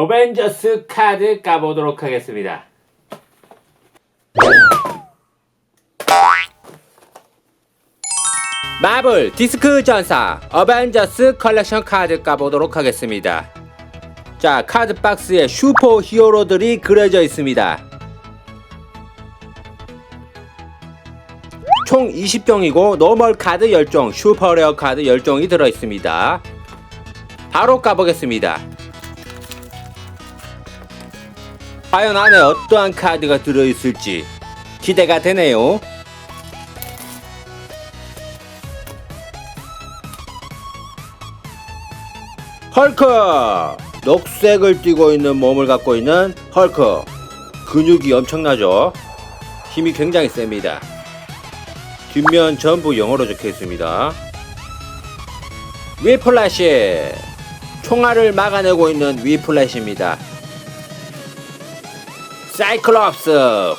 어벤져스 카드 까보도록 하겠습니다. 마블 디스크 전사 어벤져스 컬렉션 카드 까보도록 하겠습니다. 자, 카드 박스에 슈퍼 히어로들이 그려져 있습니다. 총 20종이고 노멀 카드 10종, 슈퍼레어 카드 10종이 들어 있습니다. 바로 까보겠습니다. 과연 안에 어떠한 카드가 들어 있을지 기대가 되네요. 헐크! 녹색을 띠고 있는 몸을 갖고 있는 헐크. 근육이 엄청나죠? 힘이 굉장히 셉니다. 뒷면 전부 영어로 적혀 있습니다. 위플래시! 총알을 막아내고 있는 위플래시입니다. 사이클롭스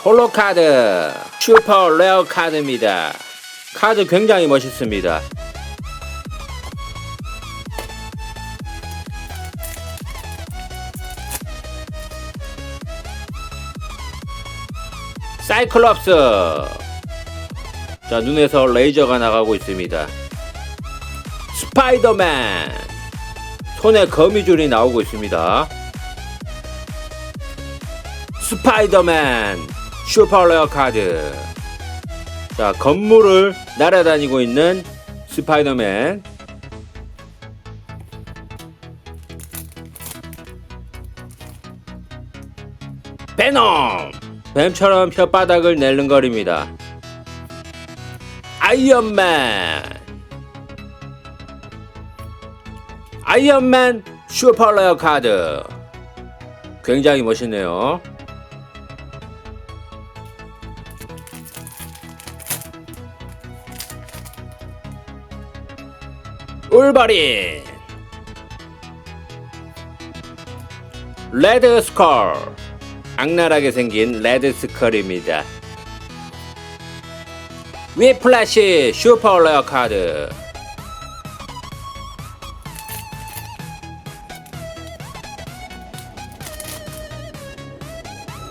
홀로카드 슈퍼 레어 카드입니다. 카드 굉장히 멋있습니다. 사이클롭스 자 눈에서 레이저가 나가고 있습니다. 스파이더맨 손에 거미줄이 나오고 있습니다. 스파이더맨 슈퍼레어 카드. 자 건물을 날아다니고 있는 스파이더맨. 베놈! 뱀처럼 혓바닥을 낼름거립니다. 아이언맨! 아이언맨 슈퍼레어 카드. 굉장히 멋있네요 울버린 레드 스컬. 악랄하게 생긴 레드 스컬입니다. 위플래시 슈퍼 레어 카드.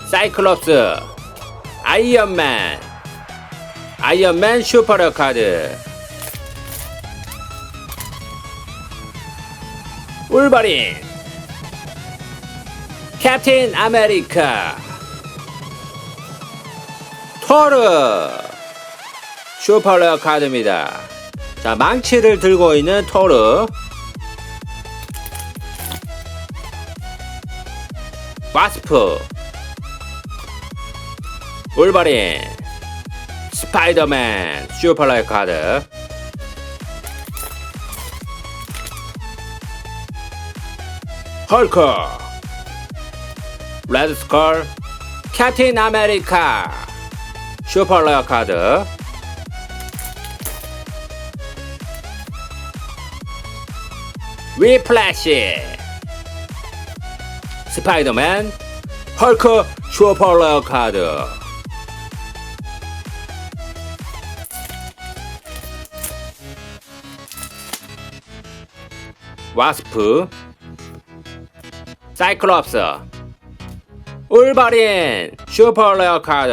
사이클롭스. 아이언맨. 아이언맨 슈퍼 레어 카드 울버린 캡틴 아메리카. 토르. 슈퍼레어 카드입니다. 자 망치를 들고 있는 토르. 와스프. 울버린 스파이더맨. 슈퍼레어 카드 헐크 레드 스컬 캡틴 아메리카 슈퍼레어 카드. 위플래시 스파이더맨 헐크 슈퍼레어 카드. 와스프 사이클롭스 울버린 슈퍼 레어 카드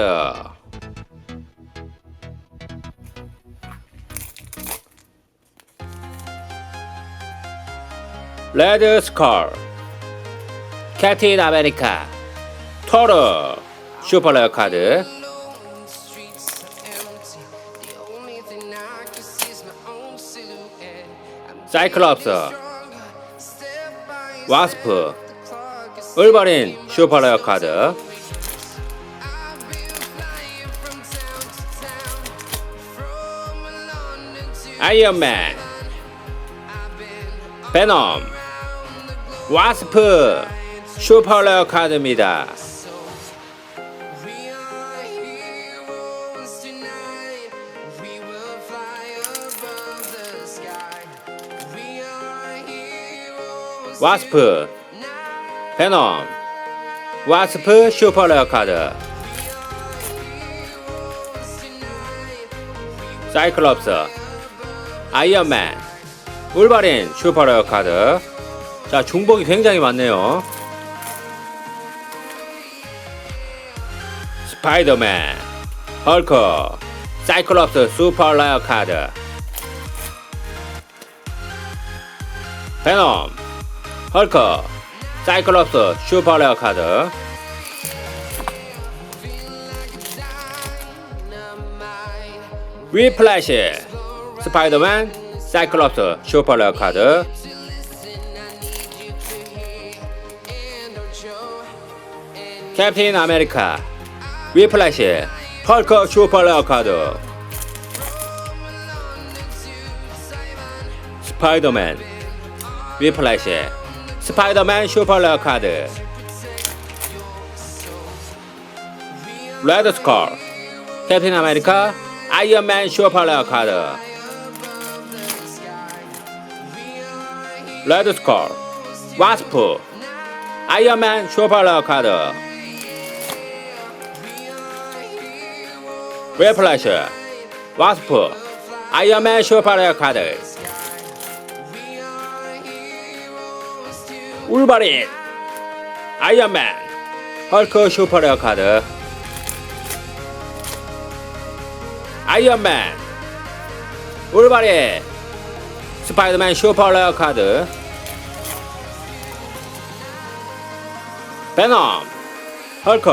레드 스컬 캡틴 아메리카 토르 슈퍼 레어 카드 사이클롭스 와스프 울버린 슈퍼레어 카드. 아이언맨. 베놈. 와스프. 슈퍼레어 카드입니다. 와스프 베놈 와스프 슈퍼 레어카드 사이클럽스 아이언맨 울바린 슈퍼 레어카드 자 중복이 굉장히 많네요. 스파이더맨 헐크 사이클럽스 슈퍼 레어카드 베놈 헐크 사이클롭스 슈퍼 레어 카드. 위플래시 스파이더맨 사이클롭스 슈퍼 레어 카드. 캡틴 아메리카 위플래시 헐크 슈퍼 레어 카드. 스파이더맨 위플래시 스파이더맨 슈퍼 레어 카드. 레드 스컬. 캡틴 아메리카 아이언맨 슈퍼 레어 카드. 레드 스컬. 와스프. 아이언맨 슈퍼 레어 카드. 웨플래시. 와스프. 아이언맨 슈퍼 레어 카드 울버린 아이언맨 헐크 슈퍼 레어 카드. 아이언맨 울버린 스파이더맨 슈퍼 레어 카드. 베놈 헐크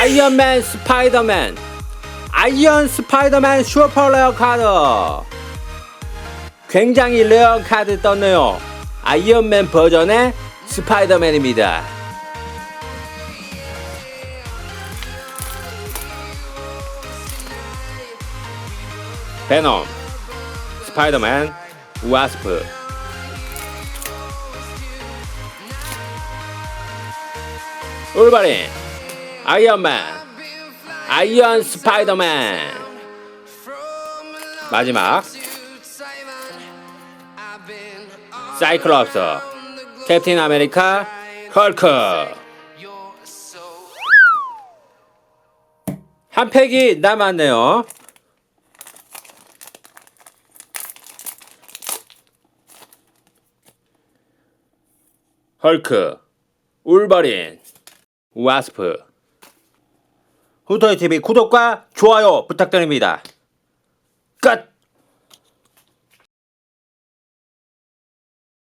아이언맨 스파이더맨 아이언 스파이더맨 슈퍼 레어 카드. 굉장히 레어 카드 떴네요 아이언맨 버전의 스파이더맨입니다. 베놈 스파이더맨 와스프. 울버린 아이언맨 아이언 스파이더맨. 마지막 사이클롭스 캡틴 아메리카 헐크. 한 팩이 남았네요. 헐크 울버린 와스프. 후토이TV 구독과 좋아요 부탁드립니다. 끝!